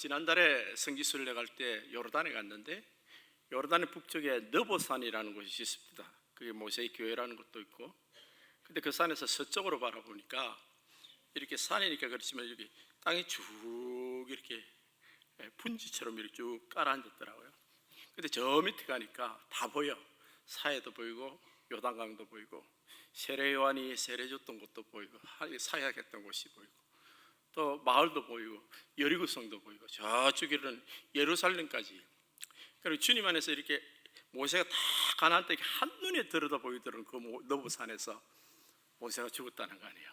지난달에 성지순례 갈 때 요르단에 갔는데 요르단의 북쪽에 너보산이라는 곳이 있습니다. 그게 모세의 교회라는 것도 있고, 근데 그 산에서 서쪽으로 바라보니까 이렇게 산이니까 그렇지만 여기 땅이 쭉 이렇게 분지처럼 이렇게 쭉 깔아앉았더라고요. 근데 저 밑에 가니까 다 보여. 사해도 보이고 요단강도 보이고 세례 요한이 세례 줬던 곳도 보이고 사역했던 곳이 보이고 또 마을도 보이고 여리고성도 보이고 저쪽에는 예루살렘까지 그리고 주님 안에서 이렇게 모세가 다 가나안 한눈에 들여다 보이더라는 그 너부산에서 모세가 죽었다는 거 아니에요.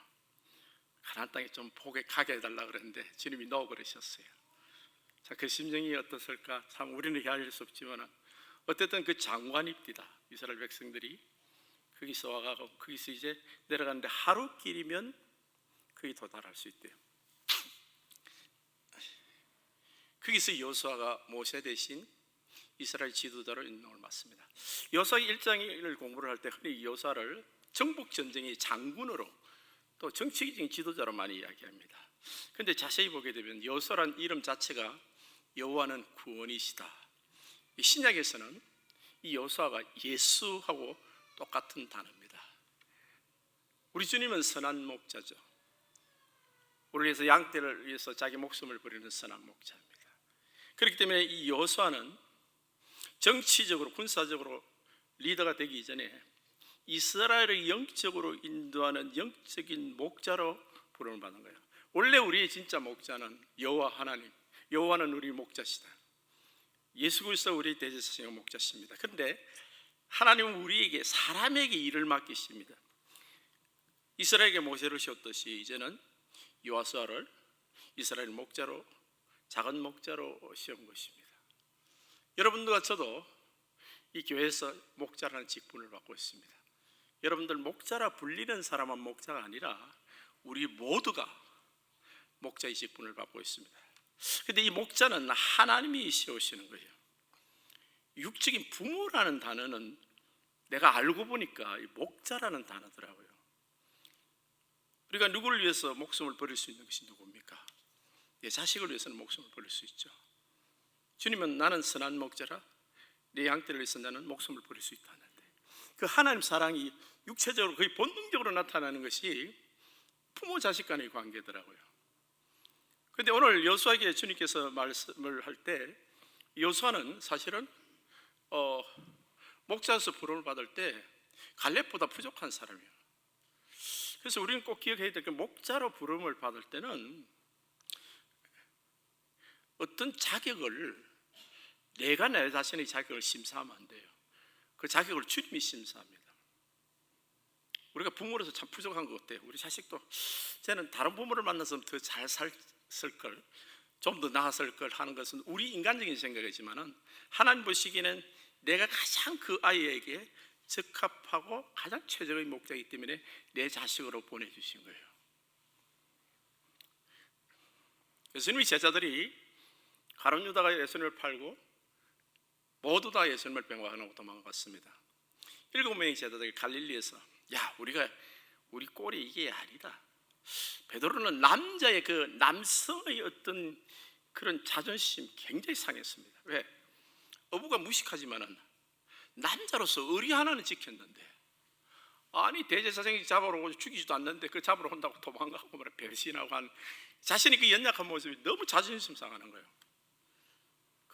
가나안 땅에 좀 보게 가게 해달라 그랬는데 주님이 넣어 그러셨어요. 자, 그 심정이 어떻을까? 참 우리는 헤아릴 수 없지만 어쨌든 그 장관입니다. 이스라엘 백성들이 거기서 와가고 거기서 이제 내려가는데 하루 길이면 거기 도달할 수 있대요. 거기서 여수아가 모세 대신 이스라엘 지도자로 임명을 맡습니다. 여수아 1장을 공부를 할 때 흔히 여수아를 정복 전쟁의 장군으로 또 정치적인 지도자로 많이 이야기합니다. 근데 자세히 보게 되면 여수아란 이름 자체가 여호와는 구원이시다. 이 신약에서는 이 여호수아가 예수하고 똑같은 단어입니다. 우리 주님은 선한 목자죠. 우리 위해서 양떼를 위해서 자기 목숨을 버리는 선한 목자입니다. 그렇기 때문에 이 여호수아는 정치적으로 군사적으로 리더가 되기 전에 이스라엘을 영적으로 인도하는 영적인 목자로 부름을 받는 거예요. 원래 우리의 진짜 목자는 여호와 하나님, 여호와는 우리 목자시다. 예수 그리스도 우리 대제사장 목자십니다. 그런데 하나님은 우리에게 사람에게 일을 맡기십니다. 이스라엘에게 모세를 씌웠듯이 이제는 요아스아를 이스라엘 목자로 작은 목자로 씌운 것입니다. 여러분들과 저도 이 교회에서 목자라는 직분을 받고 있습니다. 여러분들 목자라 불리는 사람은 목자가 아니라 우리 모두가 목자의 직분을 받고 있습니다. 근데 이 목자는 하나님이 세우시는 거예요. 육적인 부모라는 단어는 내가 알고 보니까 목자라는 단어더라고요. 우리가 누구를 위해서 목숨을 버릴 수 있는 것이 누굽니까? 내 자식을 위해서는 목숨을 버릴 수 있죠. 주님은 나는 선한 목자라 내 양떼를 위해서 나는 목숨을 버릴 수 있다 하는데 그 하나님 사랑이 육체적으로 거의 본능적으로 나타나는 것이 부모 자식 간의 관계더라고요. 근데 오늘 여수아에게 주님께서 말씀을 할 때 여수아는 사실은 어, 목자로서 부름을 받을 때 갈렙보다 부족한 사람이에요. 그래서 우리는 꼭 기억해야 될 게 목자로 부름을 받을 때는 어떤 자격을 내가 내 자신의 자격을 심사하면 안 돼요. 그 자격을 주님이 심사합니다. 우리가 부모로서 참 부족한 것 같아요. 우리 자식도 쟤는 다른 부모를 만나서 더 잘 살았을 걸, 좀 더 나았을 걸 하는 것은 우리 인간적인 생각이지만은 하나님 보시기에는 내가 가장 그 아이에게 적합하고 가장 최적의 목자이기 때문에 내 자식으로 보내주신 거예요. 예수님의 제자들이 가론 유다가 예수님을 팔고 모두 다 예수님을 병화하고 도망갔습니다. 일곱 명의 제자들이 갈릴리에서 야 우리가 우리 꼴이 이게 아니다. 베드로는 남자의 그 남성의 어떤 그런 자존심 굉장히 상했습니다. 왜? 어부가 무식하지만은 남자로서 의리 하나는 지켰는데 아니 대제사장이 잡으러 오고 죽이지도 않는데 그 잡으러 온다고 도망가고 말해 배신하고 한 자신이 그 연약한 모습이 너무 자존심 상하는 거예요.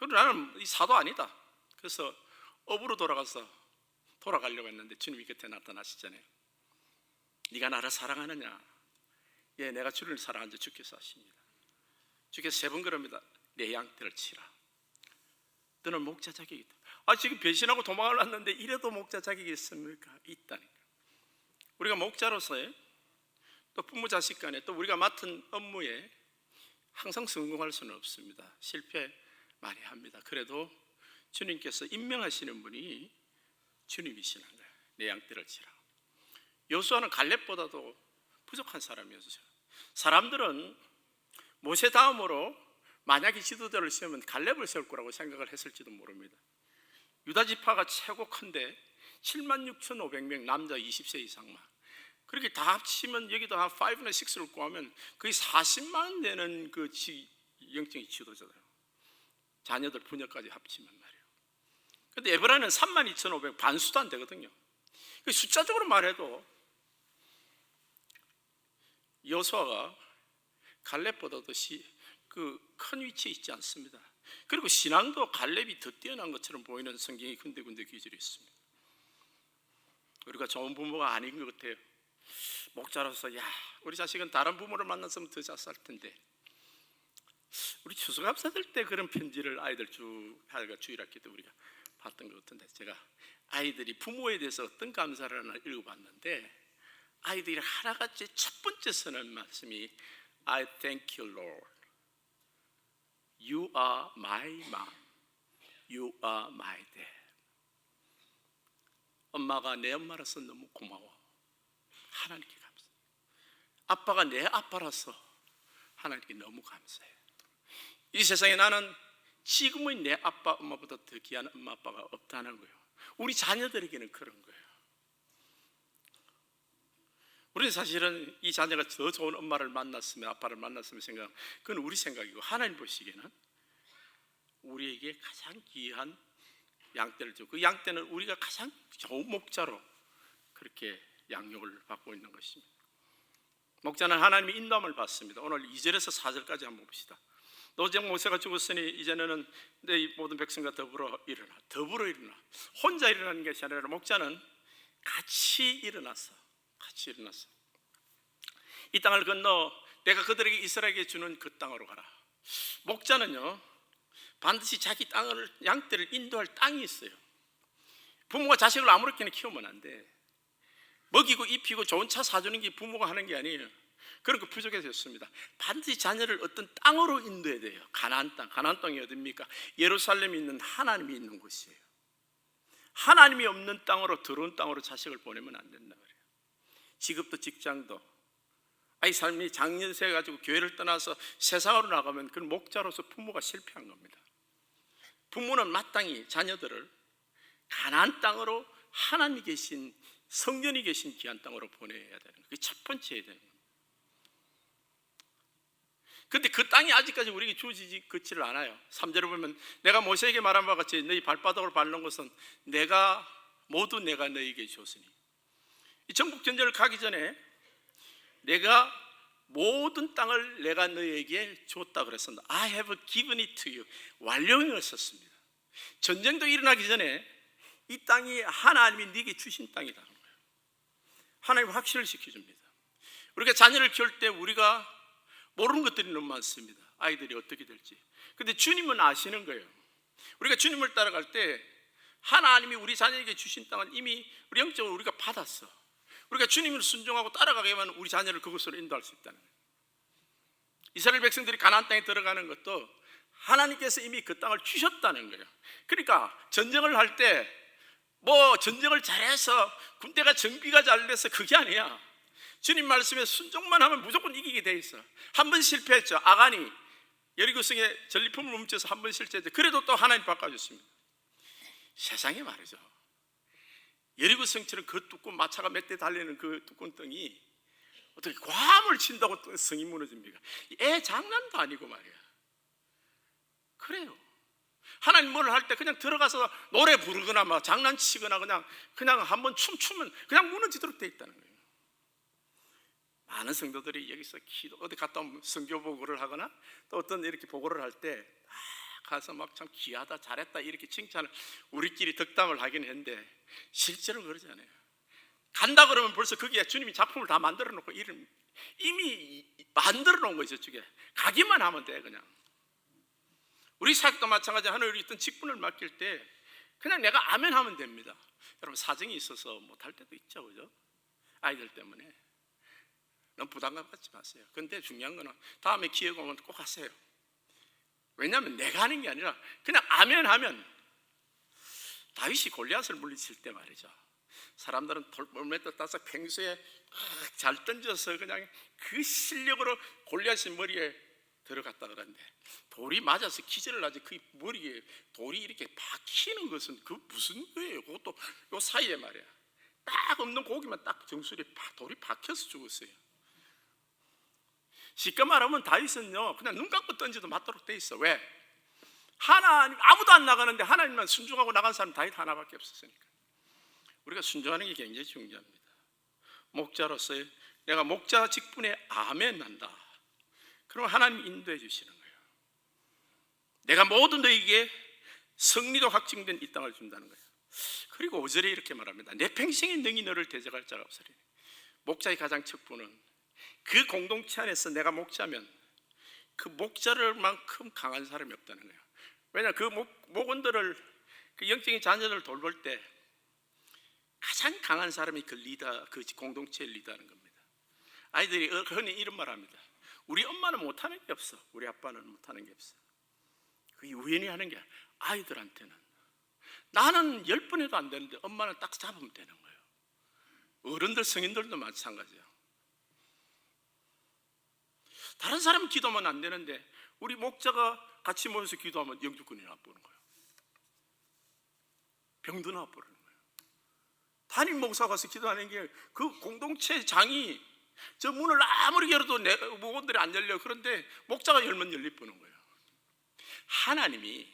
그럼 나는 이 사도 아니다. 그래서 업으로 돌아가서 돌아가려고 했는데 주님이 곁에 나타나시잖아요. 네가 나를 사랑하느냐? 예, 내가 주를 사랑하는데 주께서 하십니다. 주께서 세 번 그럽니다. 내 양떼를 치라. 너는 목자 자격이 있다. 아 지금 배신하고 도망을 왔는데 이래도 목자 자격이 있습니까? 있다니까. 우리가 목자로서의 또 부모 자식 간에 또 우리가 맡은 업무에 항상 성공할 수는 없습니다. 실패 많이 합니다. 그래도 주님께서 임명하시는 분이 주님이시는 거예요. 내 양떼를 치라. 여수아는 갈렙보다도 부족한 사람이었어요. 사람들은 모세 다음으로 만약에 지도자를 세우면 갈렙을 세울 거라고 생각을 했을지도 모릅니다. 유다 지파가 최고 큰데 7만 6,500명 남자 20세 이상만 그렇게 다 합치면 여기도 한 5나 6를 구하면 거의 40만 되는 그 지, 영적인 지도자들. 자녀들 부녀까지 합치면 말이에요. 근데 에브라는 32,500 반수도 안 되거든요. 그 숫자적으로 말해도 여호수아가 갈렙보다도 그 큰 위치에 있지 않습니다. 그리고 신앙도 갈렙이 더 뛰어난 것처럼 보이는 성경이 군데군데 기술이 있습니다. 우리가 좋은 부모가 아닌 것 같아요. 목자로서 야 우리 자식은 다른 부모를 만났으면 더 잘 살 텐데 우리 추수감사절 때 그런 편지를 아이들 쭉 하다가 주일학기 때 우리가 봤던 것 같은데 제가 아이들이 부모에 대해서 어떤 감사를 하나 읽어봤는데 아이들이 하나같이 첫 번째 쓰는 말씀이 I thank you Lord. You are my mom. You are my dad. 엄마가 내 엄마라서 너무 고마워. 하나님께 감사 아빠가 내 아빠라서 하나님께 너무 감사해 이 세상에 나는 지금의 내 아빠 엄마보다 더 귀한 엄마 아빠가 없다는 거예요. 우리 자녀들에게는 그런 거예요. 우리는 사실은 이 자녀가 더 좋은 엄마를 만났으면 아빠를 만났으면 생각 그건 우리 생각이고 하나님 보시기에는 우리에게 가장 귀한 양떼를 주고 그 양떼는 우리가 가장 좋은 목자로 그렇게 양육을 받고 있는 것입니다. 목자는 하나님의 인도함을 받습니다. 오늘 2절에서 4절까지 한번 봅시다. 노정 모세가 죽었으니 이제는 내 모든 백성과 더불어 일어나. 더불어 일어나. 혼자 일어나는 것이 아니라 목자는 같이 일어나서 같이 일어나서. 이 땅을 건너 내가 그들에게 이스라엘에게 주는 그 땅으로 가라. 목자는요 반드시 자기 땅을 양떼를 인도할 땅이 있어요. 부모가 자식을 아무렇게나 키우면 안돼. 먹이고 입히고 좋은 차 사주는 게 부모가 하는 게 아니에요 그런 거 부족해졌습니다. 반드시 자녀를 어떤 땅으로 인도해야 돼요. 가나안 땅. 가나안 땅이 어딥니까? 예루살렘이 있는 하나님이 있는 곳이에요. 하나님이 없는 땅으로 들어온 땅으로 자식을 보내면 안 된다 그래요. 직업도 직장도 아이 삶이 장년세 가지고 교회를 떠나서 세상으로 나가면 그 목자로서 부모가 실패한 겁니다. 부모는 마땅히 자녀들을 가나안 땅으로 하나님이 계신 성전이 계신 귀한 땅으로 보내야 되는. 그게 첫 번째 해야 되는 거예요. 근데 그 땅이 아직까지 우리에게 주어지지 그치를 않아요. 3절에 보면 내가 모세에게 말한 바와 같이 너희 발바닥으로 밟는 것은 내가 모두 내가 너희에게 줬으니 이 전국 전쟁을 가기 전에 내가 모든 땅을 내가 너희에게 줬다 그랬습니다. I have given it to you. 완료형을 썼습니다. 전쟁도 일어나기 전에 이 땅이 하나님이 네게 주신 땅이다. 하나님 확신을 시켜줍니다. 우리가 자녀를 키울 때 우리가 모르는 것들이 너무 많습니다. 아이들이 어떻게 될지. 근데 주님은 아시는 거예요. 우리가 주님을 따라갈 때 하나님이 우리 자녀에게 주신 땅은 이미 우리 영적으로 우리가 받았어. 우리가 주님을 순종하고 따라가게만 우리 자녀를 그곳으로 인도할 수 있다는 거예요. 이스라엘 백성들이 가나안 땅에 들어가는 것도 하나님께서 이미 그 땅을 주셨다는 거예요. 그러니까 전쟁을 할 때 뭐 전쟁을 잘해서 군대가 정비가 잘 돼서 그게 아니야. 주님 말씀에 순종만 하면 무조건 이기게 돼 있어. 한 번 실패했죠. 아간이 여리고성에 전리품을 훔쳐서 한 번 실패했죠. 그래도 또 하나님 바꿔줬습니다. 세상에 말이죠. 여리고성처럼 그 두꺼운 마차가 몇 대 달리는 그 두꺼운 덩이 어떻게 괌을 친다고 또 성이 무너집니까? 애 장난도 아니고 말이야. 그래요. 하나님 뭘 할 때 그냥 들어가서 노래 부르거나 막 장난치거나 그냥 그냥 한번 춤추면 그냥 무너지도록 돼 있다는 거예요. 많은 성도들이 여기서 기도 어디 갔다 오면 성교 보고를 하거나 또 어떤 이렇게 보고를 할때 아, 가서 막 참 귀하다 잘했다 이렇게 칭찬을 우리끼리 덕담을 하긴 했는데 실제로 그러지 않아요. 간다 그러면 벌써 거기에 주님이 작품을 다 만들어 놓고 이름 이미 만들어 놓은 거죠 저게 가기만 하면 돼 그냥. 우리 사역도 마찬가지 하나님 어떤 직분을 맡길 때 그냥 내가 아멘 하면 됩니다. 여러분 사정이 있어서 못할 때도 있죠, 그죠? 아이들 때문에. 너무 부담감 갖지 마세요. 근데 중요한 거는 다음에 기회가 오면 꼭 하세요. 왜냐하면 내가 하는 게 아니라 그냥 아멘 하면 다윗이 골리앗을 물리칠 때 말이죠. 사람들은 돌볼메터 따서 평소에 잘 던져서 그냥 그 실력으로 골리앗의 머리에 들어갔다 그러는데 돌이 맞아서 기절을 하지 그 머리에 돌이 이렇게 박히는 것은 그 무슨 거예요? 그것도 요 사이에 말이야. 딱 없는 고기만 딱 정수리 돌이 박혀서 죽었어요. 쉽게 말하면 다윗은요 그냥 눈 감고 던져도 맞도록 돼 있어 왜? 하나님 아무도 안 나가는데 하나님만 순종하고 나간 사람 다윗 하나밖에 없었으니까 우리가 순종하는 게 굉장히 중요합니다. 목자로서 내가 목자 직분에 아멘 한다. 그럼 하나님 인도해 주시는 거예요. 내가 모든 너에게 승리가 확증된 이 땅을 준다는 거예요. 그리고 5절에 이렇게 말합니다. 내 평생에 능히 너를 대적할 자가 없으리. 목자의 가장 척부는 그 공동체 안에서 내가 목자면 그 목자를만큼 강한 사람이 없다는 거예요. 왜냐 그 목, 목원들을 그 영적인 자녀를 돌볼 때 가장 강한 사람이 그 리더, 그 공동체의 리더하는 겁니다. 아이들이 어, 흔히 이런 말합니다. 우리 엄마는 못하는 게 없어. 우리 아빠는 못하는 게 없어. 그게 우연히 하는 게 아이들한테는 나는 열 번 해도 안 되는데 엄마는 딱 잡으면 되는 거예요. 어른들 성인들도 마찬가지예요. 다른 사람 기도하면 안 되는데 우리 목자가 같이 모여서 기도하면 영주권이 나보는 거예요. 병도 나보는 거예요. 담임 목사 가서 기도하는 게 그 공동체 장이 저 문을 아무리 열어도 내 목원들이 안 열려. 그런데 목자가 열면 열릴 뻔한 거예요. 하나님이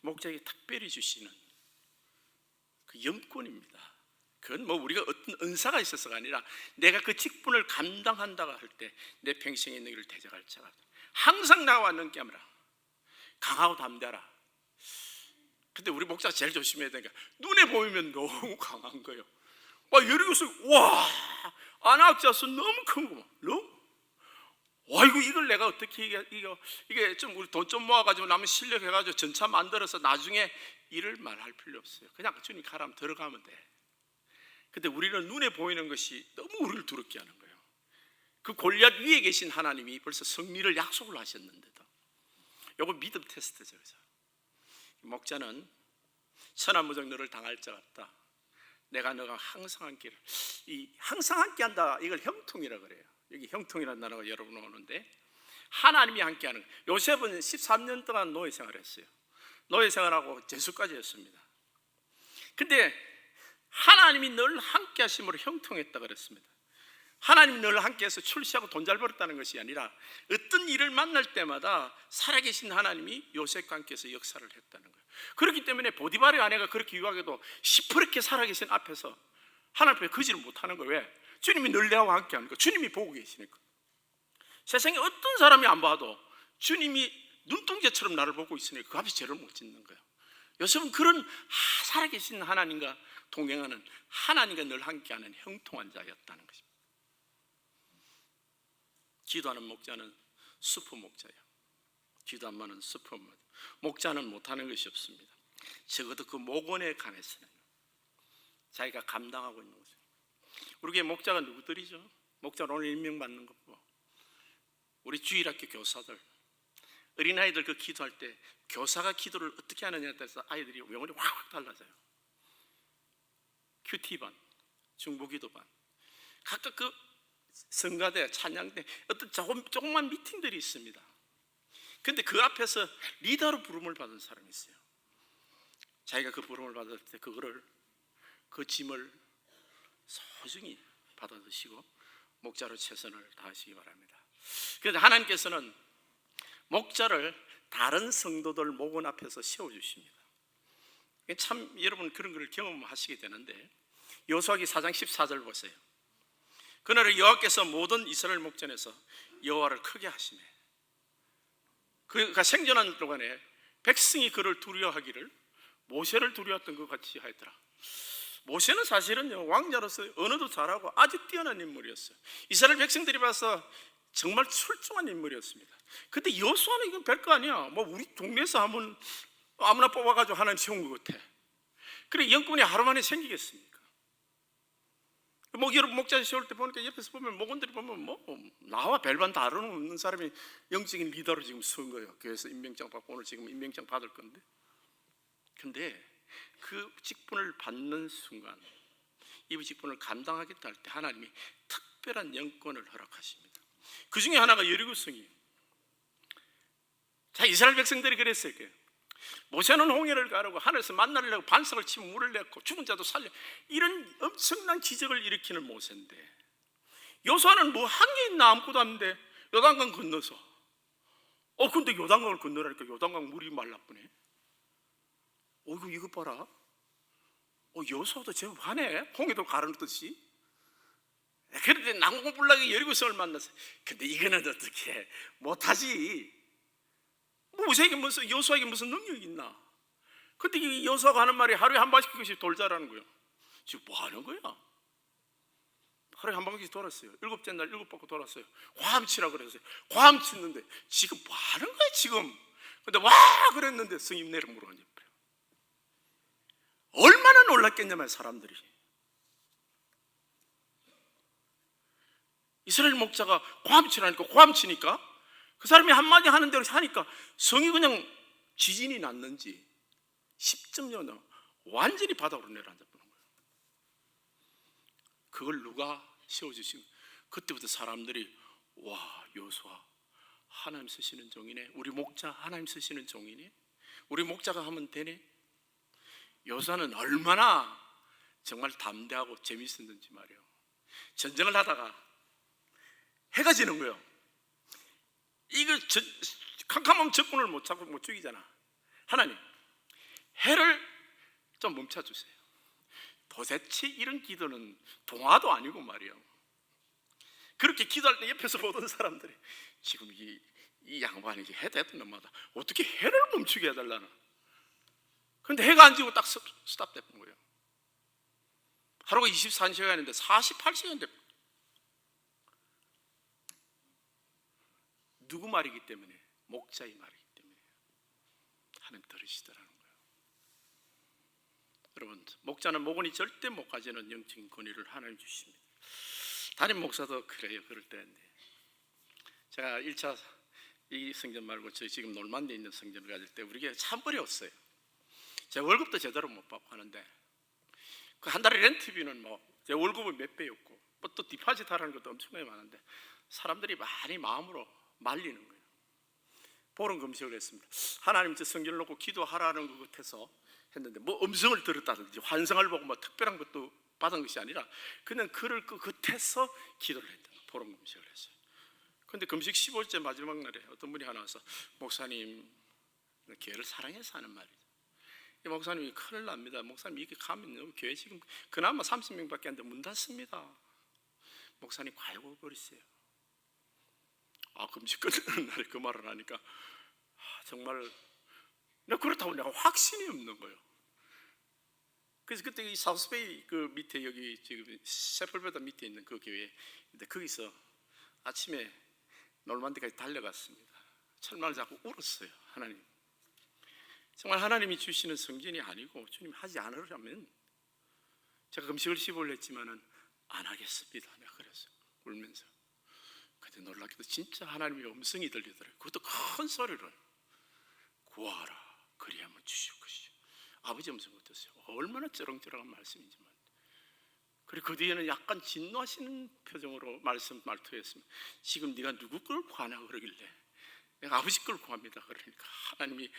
목자에게 특별히 주시는 그 영권입니다. 그건 뭐 우리가 어떤 은사가 있어서가 아니라 내가 그 직분을 감당한다고 할 때 내 평생에 너희를 대적할 자가 항상 나와 넘게 하라. 강하고 담대하라. 근데 우리 목사 제일 조심해야 게 눈에 보이면 너무 강한 거예요. 막 여리고서 와 안악자수 너무 큰 거, 너무 와 이거 이걸 내가 어떻게 이게 이거 이게 좀 우리 돈 좀 모아가지고 남은 실력 해가지고 전차 만들어서 나중에 일을 말할 필요 없어요. 그냥 주님 가라면 들어가면 돼. 근데 우리는 눈에 보이는 것이 너무 우리를 두렵게 하는 거예요. 그 골리앗 위에 계신 하나님이 벌써 승리를 약속을 하셨는데도 요거 믿음 테스트죠. 그죠? 목자는 천하무적 너를 당할 자 없다. 내가 너가 항상 함께 이 항상 함께 한다. 이걸 형통이라 그래요. 여기 형통이라는 단어가 여러분 오는데 하나님이 함께 하는 거예요. 요셉은 13년 동안 노예 생활했어요. 노예 생활하고 재수까지 했습니다. 근데 하나님이 늘 함께 하심으로 형통했다 그랬습니다. 하나님이 늘 함께해서 출시하고 돈 잘 벌었다는 것이 아니라 어떤 일을 만날 때마다 살아계신 하나님이 요셉과 함께해서 역사를 했다는 거예요. 그렇기 때문에 보디발의 아내가 그렇게 유하게도 시퍼렇게 살아계신 앞에서 하나님 앞에 거지를 못하는 거예요. 왜? 주님이 늘 내와 함께 하니까 주님이 보고 계시니까 세상에 어떤 사람이 안 봐도 주님이 눈동자처럼 나를 보고 있으니 그 앞에 죄를 못 짓는 거예요. 요셉은 그런 살아계신 하나님과 동행하는 하나님과 늘 함께하는 형통한 자였다는 것입니다. 기도하는 목자는 수프 목자예요. 기도 안 많은 수프 목자. 목자는 못하는 것이 없습니다. 적어도 그 목원에 관해서는 자기가 감당하고 있는 거죠. 우리 교회 목자가 누구들이죠? 목자는 오늘 임명받는 거 뭐. 우리 주일학교 교사들 어린아이들 그 기도할 때 교사가 기도를 어떻게 하느냐에 따라서 아이들이 영혼이 확확 달라져요. 큐티반, 중보기도반 각각 그 성가대, 찬양대 어떤 조금, 조그만 미팅들이 있습니다. 근데 그 앞에서 리더로 부름을 받은 사람이 있어요. 자기가 그 부름을 받을 때 그거를 그 짐을 소중히 받아 드시고 목자로 최선을 다하시기 바랍니다. 그래서 하나님께서는 목자를 다른 성도들 목원 앞에서 세워 주십니다. 참 여러분 그런 걸 경험하시게 되는데 여호수아기 4장 14절 보세요. 그날에 여호와께서 모든 이스라엘 목전에서 여호와를 크게 하시네. 그가 생존한 동안에 백성이 그를 두려워하기를 모세를 두려웠던 것 같이 하였더라. 모세는 사실은 왕자로서 언어도 잘하고 아주 뛰어난 인물이었어요. 이스라엘 백성들이 봐서 정말 출중한 인물이었습니다. 근데 여수아는 이건 별거 아니야. 뭐 우리 동네에서 한번 아무나 뽑아가지고 하나님 세운 것 같아. 그래 영권이 하루 만에 생기겠습니까? 뭐 여러분 목자 세울 때 보니까 옆에서 보면 목원들이 보면 뭐 나와 별반 다른 없는 사람이 영적인 리더로 지금 서은 거예요. 교회에서 임명장 받고 오늘 지금 임명장 받을 건데. 근데 그 직분을 받는 순간 이 직분을 감당하겠다 할 때 하나님이 특별한 영권을 허락하십니다. 그 중에 하나가 여리고성이에요. 자 이스라엘 백성들이 그랬어요. 모세는 홍해를 가르고 하늘에서 만나를 내고 반석을 치고 물을 냈고 죽은 자도 살려 이런 엄청난 기적을 일으키는 모세인데 요수아는 뭐 한 게 있나 아무것도 없는데 요단강 건너서 어 근데 요단강을 건너라니까 요단강 물이 말라쁘네. 어 이거 이거 봐라. 어 여수도 제법 하네. 홍해도 가르듯이. 그런데 난공불락이 여리고성을 만났어. 근데 이거는 어떻게 못하지? 모세에게 무슨 여수에게 무슨 능력이 있나? 근데 이 여수가 하는 말이 하루에 한 번씩 돌자라는 거예요. 지금 뭐 하는 거야? 하루에 한 번씩 돌았어요. 일곱째 날 일곱 바퀴 돌았어요. 과함치라 그랬어요. 과함 치는데 지금 뭐 하는 거야 지금? 근데 와 그랬는데 스님 내려 버려. 얼마나 놀랐겠냐면 사람들이. 이스라엘 목자가 과함치라니까 과함치니까 그 사람이 한마디 하는 대로 하니까 성이 그냥 지진이 났는지 10점 완전히 바닥으로 내려앉아 버린 거예요. 그걸 누가 세워주신 그때부터 사람들이 와 요수아 하나님 쓰시는 종이네. 우리 목자 하나님 쓰시는 종이네. 우리 목자가 하면 되네. 요수아는 얼마나 정말 담대하고 재밌었는지 말이에요. 전쟁을 하다가 해가 지는 거예요 이거 저, 캄캄하면 적군을 못 잡고 못 죽이잖아 하나님 해를 좀 멈춰주세요 도대체 이런 기도는 동화도 아니고 말이에요. 그렇게 기도할 때 옆에서 보던 사람들이 지금 이, 이 양반이 해대도 넘마다 어떻게 해를 멈추게 해달라나. 근데 해가 안 지고 딱 스- 스탑 됐던 거예요. 하루가 24시간인데 48시간 됐 누구 말이기 때문에? 목자의 말이기 때문에. 하나님 들으시더라는 거예요. 여러분 목자는 목원이 절대 못 가지는 영적인 권위를 하나님 주십니다. 담임 목사도 그래요. 그럴 때인데 제가 1차 이 성전 말고 저 지금 놀만디에 있는 성전을 가질 때 우리 교회 참 어려웠어요. 제가 월급도 제대로 못 받고 하는데 그 한 달에 렌트비는 뭐제 월급은 몇 배였고 뭐또 디파짓 하라는 것도 엄청나게 많은데 사람들이 많이 마음으로 말리는 거예요. 보름 금식을 했습니다. 하나님 저 성전을 놓고 기도하라는 것 같아서 했는데 뭐 음성을 들었다든지 환상을 보고 뭐 특별한 것도 받은 것이 아니라 그냥 그를 그 겉에서 기도를 했다. 보름 금식을 했어요. 근데 금식 15일째 마지막 날에 어떤 분이 하나 와서 목사님 교회를 사랑해서 하는 말이죠. 이 목사님이 큰일 납니다. 목사님 이게 가면 교회 지금 그나마 30명밖에 안 돼 문 닫습니다. 목사님 과욕을 버리세요. 아 금식 끝나는 날에 그 말을 하니까 아, 정말 내가 그렇다고 내가 확신이 없는 거예요. 그래서 그때 이 사우스베이 그 밑에 여기 지금 셰플베더 밑에 있는 그 교회 근데 거기서 아침에 놀만디까지 달려갔습니다. 철망을 잡고 울었어요. 하나님. 정말 하나님이 주시는 성전이 아니고 주님 하지 않으라면 제가 금식을 15일 했지만은 안 하겠습니다. 내가 그랬어요. 울면서. 근데 놀랍게도 진짜 하나님의 음성이 들리더라고요. 그것도 큰 소리로 구하라. 그리하면 주실 것이죠. 아버지 음성 어떠세요? 얼마나 쩌렁쩌렁한 말씀인지만. 그리고 그 뒤에는 약간 진노하시는 표정으로 말씀 말투했습니다. 지금 네가 누구 걸 구하냐 그러길래 내가 아버지 걸 구합니다. 그러니까 하나님이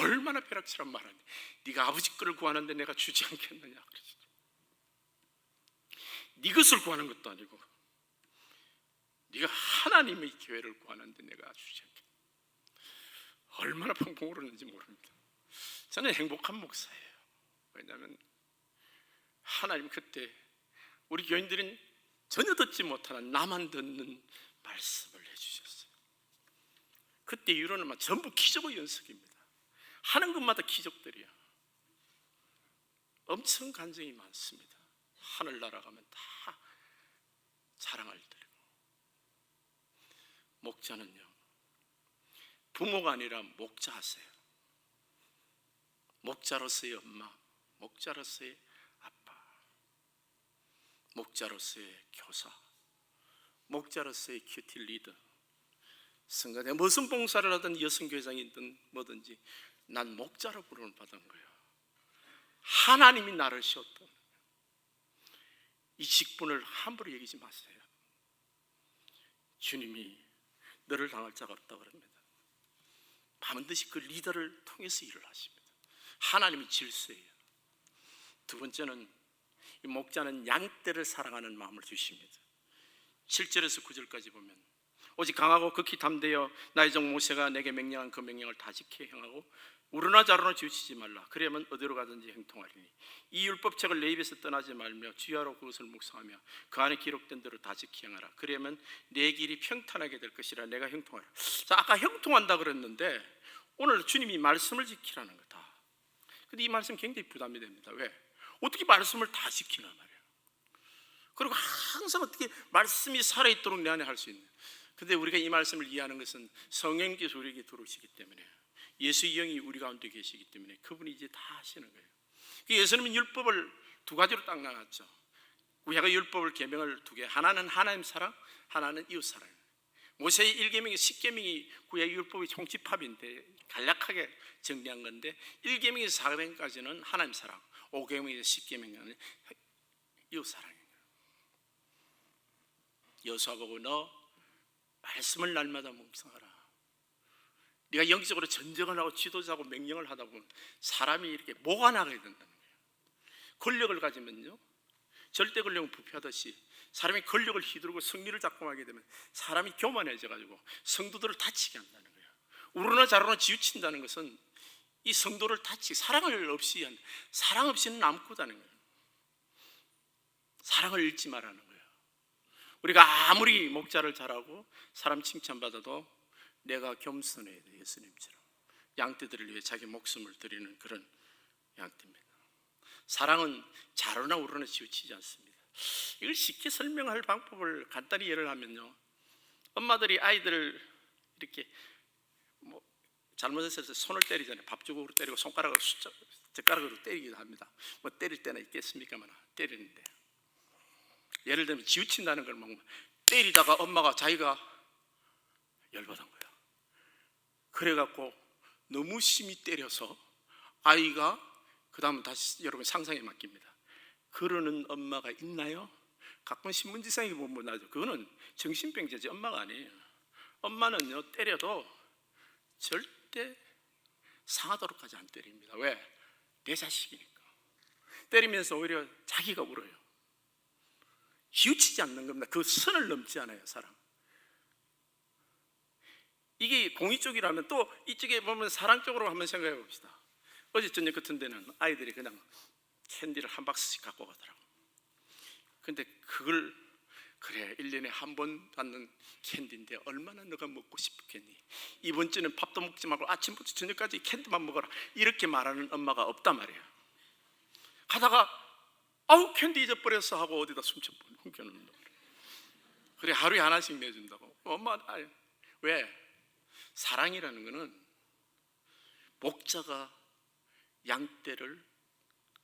얼마나 벼락치란 말하니 네가 아버지 걸 구하는데 내가 주지 않겠느냐 그러시죠. 네 것을 구하는 것도 아니고 네가 하나님의 교회를 구하는데 내가 주지 않겠다. 얼마나 펑펑 울었는지 모릅니다. 저는 행복한 목사예요. 왜냐하면 하나님 그때 우리 교인들은 전혀 듣지 못하는 나만 듣는 말씀을 해주셨어요. 그때 이후로는 막 전부 기적의 연속입니다. 하는 것마다 기적들이야. 엄청 간증이 많습니다. 하늘 날아가면 다 자랑할 목자는요 부모가 아니라 목자 하세요. 목자로서의 엄마, 목자로서의 아빠, 목자로서의 교사, 목자로서의 큐티 리더, 성가대 무슨 봉사를 하든 여성교회장이든 뭐든지 난 목자로 부름을 받은 거예요. 하나님이 나를 씌웠던 이 직분을 함부로 얘기지 마세요. 주님이 너를 당할 자가 없다 그럽니다. 반드시 그 리더를 통해서 일을 하십니다. 하나님이 질서예요. 두 번째는 이 목자는 양떼를 사랑하는 마음을 주십니다. 7절에서 9절까지 보면 오직 강하고 극히 담대어 나의 종 모세가 내게 명령한 그 명령을 다 지켜 행하고 우르나 자르나 지우치지 말라. 그러면 어디로 가든지 행통하리니. 이 율법책을 내 입에서 떠나지 말며 주야로 그것을 묵상하며 그 안에 기록된 대로 다 지켜 행하라. 그러면 내 길이 평탄하게 될 것이라 내가 형통하라. 자 아까 형통한다 그랬는데 오늘 주님이 말씀을 지키라는 거다. 근데 이 말씀 굉장히 부담이 됩니다. 왜? 어떻게 말씀을 다 지키나 말이에요 그리고 항상 어떻게 말씀이 살아있도록 내 안에 할 수 있는. 근데 우리가 이 말씀을 이해하는 것은 성령께서 우리에게 들어오시기 때문에 예수의 영이 우리 가운데 계시기 때문에 그분이 이제 다 하시는 거예요. 그 예수님은 율법을 두 가지로 딱 나눴죠. 구약의 율법을 계명을 두 개. 하나는 하나님 사랑, 하나는 이웃 사랑. 모세의 1계명이 10계명이 구약 율법의 총집합인데 간략하게 정리한 건데 1계명에서 4계명까지는 하나님 사랑, 5계명에서 10계명은 이웃 사랑이에요. 여수아 보고 너 말씀을 날마다 묵상하라. 네가 영적으로 전쟁을 하고 지도자고 명령을 하다 보면 사람이 이렇게 뭐가 나가야 된다는 거예요. 권력을 가지면요. 절대 권력은 부패하듯이 사람이 권력을 휘두르고 승리를 작동하게 되면 사람이 교만해져 가지고 성도들을 다치게 한다는 거예요. 우르나 자르나 지우친다는 것은 이 성도를 다치 사랑을 없이 한 사랑 없이는 남고다는 거예요. 사랑을 잃지 말라는 거예요. 우리가 아무리 목자를 잘하고 사람 칭찬받아도 내가 겸손해야 돼 예수님처럼 양떼들을 위해 자기 목숨을 드리는 그런 양떼입니다. 사랑은 자르나 우르나 지우치지 않습니다. 이걸 쉽게 설명할 방법을 간단히 예를 하면요. 엄마들이 아이들을 이렇게 뭐 잘못했을 때 손을 때리잖아요. 밥주걱으로 때리고 손가락으로 숫자, 젓가락으로 때리기도 합니다. 뭐 때릴 때나 있겠습니까만 때리는데 예를 들면 지우친다는 걸 막 때리다가 엄마가 자기가 열받은 거야. 그래갖고 너무 심히 때려서 아이가 그 다음은 다시 여러분 상상에 맡깁니다. 그러는 엄마가 있나요? 가끔 신문지상에 보면 나죠. 그거는 정신병자지 엄마가 아니에요. 엄마는요 때려도 절대 상하도록까지 안 때립니다. 왜? 내 자식이니까. 때리면서 오히려 자기가 울어요. 치우치지 않는 겁니다. 그 선을 넘지 않아요, 사람. 이게 공의 쪽이라면 또 이쪽에 보면 사랑 쪽으로 한번 생각해 봅시다. 어제 저녁 같은 데는 아이들이 그냥 캔디를 한 박스씩 갖고 가더라고. 근데 그걸 그래 1년에 한 번 받는 캔디인데 얼마나 너가 먹고 싶겠니? 이번 주는 밥도 먹지 말고 아침부터 저녁까지 캔디만 먹어라. 이렇게 말하는 엄마가 없단 말이야. 가다가 아우 캔디 잊어버렸어 하고 어디다 숨쳐 훔겨놓는 거. 그래 하루에 하나씩 내준다고. 엄마 아니, 왜? 사랑이라는 것은 목자가 양떼를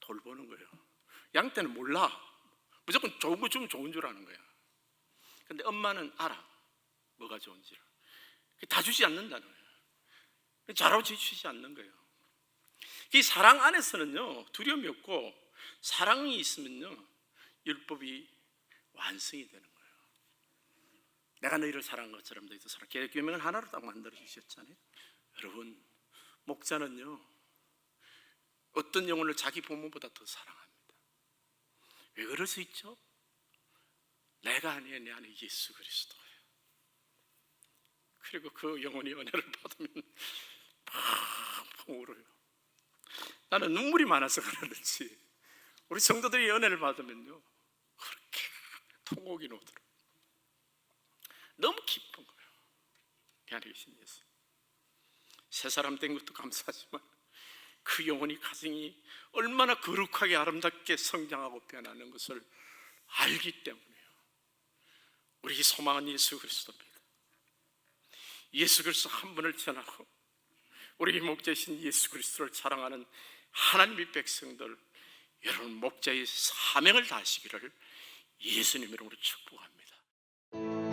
돌보는 거예요. 양떼는 몰라. 무조건 좋은 거 주면 좋은 줄 아는 거야. 근데 엄마는 알아. 뭐가 좋은지를. 다 주지 않는다는 거예요. 잘하고 지주지 않는 거예요. 이 사랑 안에서는요, 두려움이 없고, 사랑이 있으면요, 율법이 완성이 되는 거예요. 내가 너희를 사랑한 것처럼 너희도 사랑. 계획 규명은 하나로 딱 만들어 주셨잖아요. 여러분, 목자는요, 어떤 영혼을 자기 부모보다 더 사랑합니다. 왜 그럴 수 있죠? 내가 아니에요, 내 안에 예수 그리스도예요. 그리고 그 영혼이 은혜를 받으면 팡팡 울어요. 나는 눈물이 많아서 그러는지 우리 성도들이 은혜를 받으면요 그렇게 통곡이 오더라. 너무 기쁜 거예요. 그 안에 계신 예수. 새 사람 된 것도 감사하지만 그 영혼이 가정이 얼마나 거룩하게 아름답게 성장하고 변하는 것을 알기 때문에요. 우리 소망은 예수 그리스도입니다. 예수 그리스도 한 분을 전하고 우리 목자이신 예수 그리스도를 자랑하는 하나님의 백성들 여러분 목자의 사명을 다하시기를 예수님 이름으로 축복합니다.